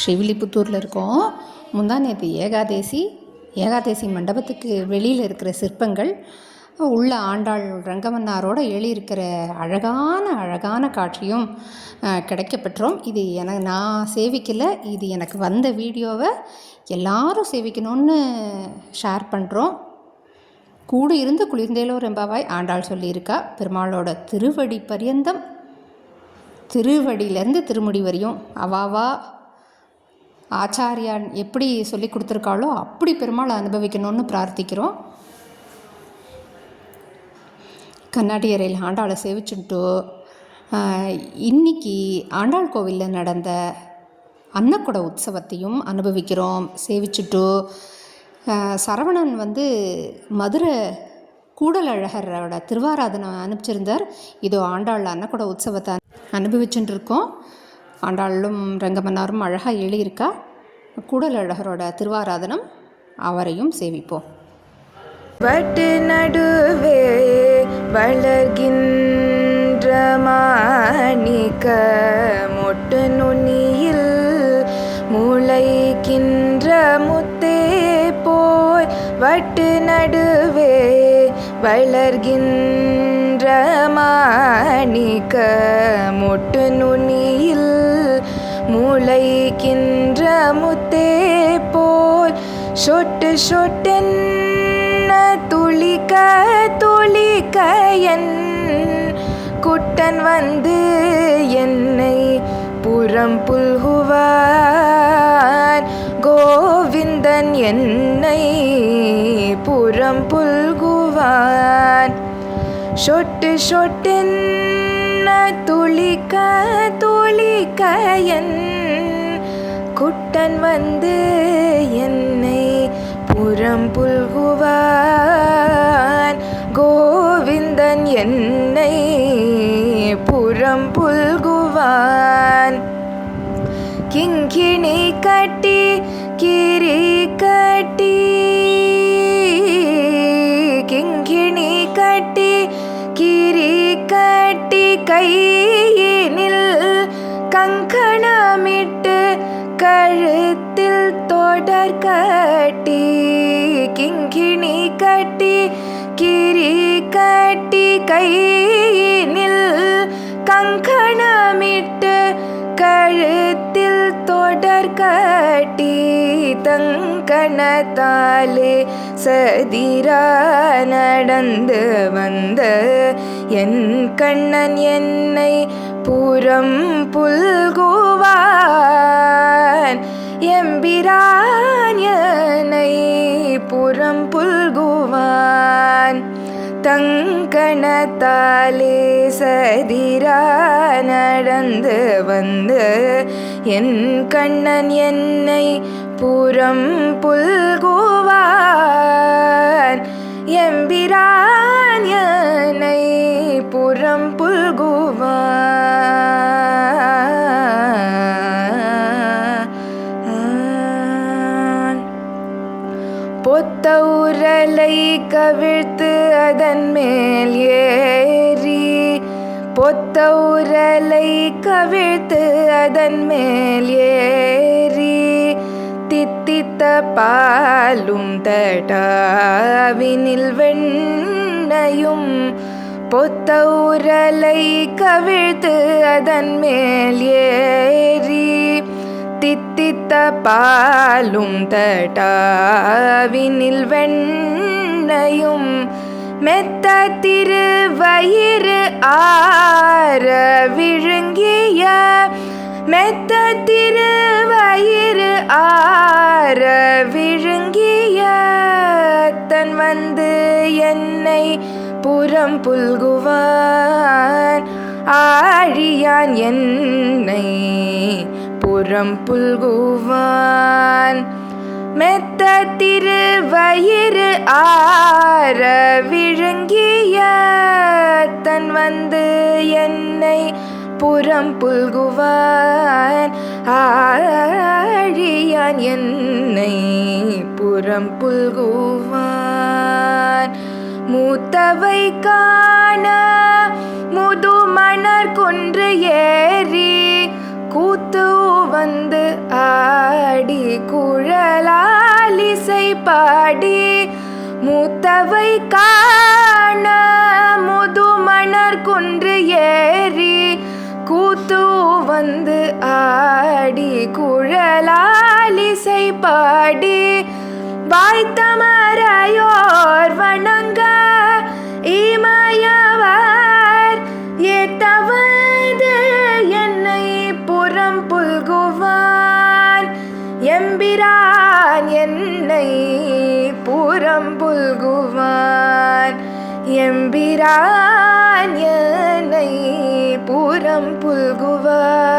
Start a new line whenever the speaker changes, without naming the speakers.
ஸ்ரீவில்லிபுத்தூரில் இருக்கோம். முந்தா நேற்று ஏகாதேசி ஏகாதேசி மண்டபத்துக்கு வெளியில் இருக்கிற சிற்பங்கள் உள்ள ஆண்டாள் ரங்கமன்னாரோட எழுதியிருக்கிற அழகான அழகான காட்சியும் கிடைக்கப்பெற்றோம் இது எனக்கு நான் சேவிக்கலை. இது எனக்கு வந்த வீடியோவை எல்லாரும் சேவிக்கணும்னு ஷேர் பண்ணுறோம் கூட இருந்து குளிர்ந்தேலோ ரெம்பாவாய் ஆண்டாள் சொல்லியிருக்கா பெருமாளோட திருவடி பரியந்தம் திருவடியிலேருந்து திருமுடி வரையும் அவாவா ஆச்சாரியான் எப்படி சொல்லி கொடுத்துருக்காளோ அப்படி பெருமாளை அனுபவிக்கணும்னு பிரார்த்திக்கிறோம். கண்ணாடி அறையில் ஆண்டாளை சேவிச்சுட்டு இன்னைக்கு ஆண்டாள் கோவிலில் நடந்த அன்னக்குட உற்சவத்தையும் அனுபவிக்கிறோம். சேவிச்சுட்டு சரவணன் வந்து மதுரை கூடலழகரோட திருவாராதனை அனுப்பிச்சிருந்தார். இதோ ஆண்டாள் அன்னக்குட உற்சவத்தை அனுபவிச்சுட்டு இருக்கோம் ஆண்டாளும் ரங்கமன்னாரும் அழகாக எழுதியிருக்கா? கூடலழகரோட திருவாராதனம் அவரையும் சேவிப்போம்
வட்டு நடுவே வளர்கின்ற மாணிக்க மொட்டு நுனியில் முளைக்கின்ற முத்தே போய் வட்டு நடுவே வளர்கின்ற மாணிக்க மொட்டு நுனியில் முளைக்கின்ற முத்தே போல் சொட்டு சொட்டென்ன துளிக்க துளிக்க என் குட்டன் வந்து என்னை புறம் புல்குவான் கோவிந்தன் என்னை புறம் புல்குவான் சொட்டு சொட்டென்ன என்ன துளிக்க துளிக்க என் குட்டன் வந்து என்னை புறம் புல்குவான். கோவிந்தன் என்னை புறம் புல்குவான். கிங்கிணி கட்டி கிரி கங்கணமிட்டு கழுத்தில் தொடர் கட்டி கிங்கிணி கட்டி கிரி கட்டி கையினில் கங்கணமிட்டு கழுத்தில் தொடர் கட்டி தங்கணத்தாலே சதிரா நடந்து வந்த என் கண்ணன் என்னை புறம் புல்குவான் எம்பிரான் என்னை புறம் புல்குவான் தங்கணத்தாலே சதிரா நடந்து வந்து என் கண்ணன் என்னை புறம் புல்குவான் எம்பிரான் என்னை புறம் புல் உரலை கவிழ்த்து அதன் மேல் ஏறி பொத்த உரலை கவிழ்த்து அதன் மேல் ஏறி தித்தித்த பாலும் தடாவினில் வெண்ணையும் பொத்த உரலை கவிழ்த்து அதன் மேல் ஏறி தித்தி தித்தித்த பாலும் தட்டாவினில் வெண்ணையும் மெத்த திருவயிறு ஆற விழுங்கிய மெத்த திருவயிறு ஆற விழுங்கிய தன் வந்து என்னை புறம் புல்குவான். ஆழியான் என்னை புறம் புல்குவான். மெத்த திரு வயிறு ஆற விழுங்கிய தன் வந்து என்னை புறம் புல்குவான். ஆழியான் என்னை புறம் புல்குவான். மூத்தவை காண முது மணர் கொன்று ஏறி கூத்து வந்து ஆடி குழலாலிசை பாடி மூத்தவை காண முதுமணர் குன்று ஏறி கூத்து வந்து ஆடி குழலாலிசை பாடி வாய்த்தமரையோர் வணங்க புகழ்கிறான் என்னை புறம் புல்குவான்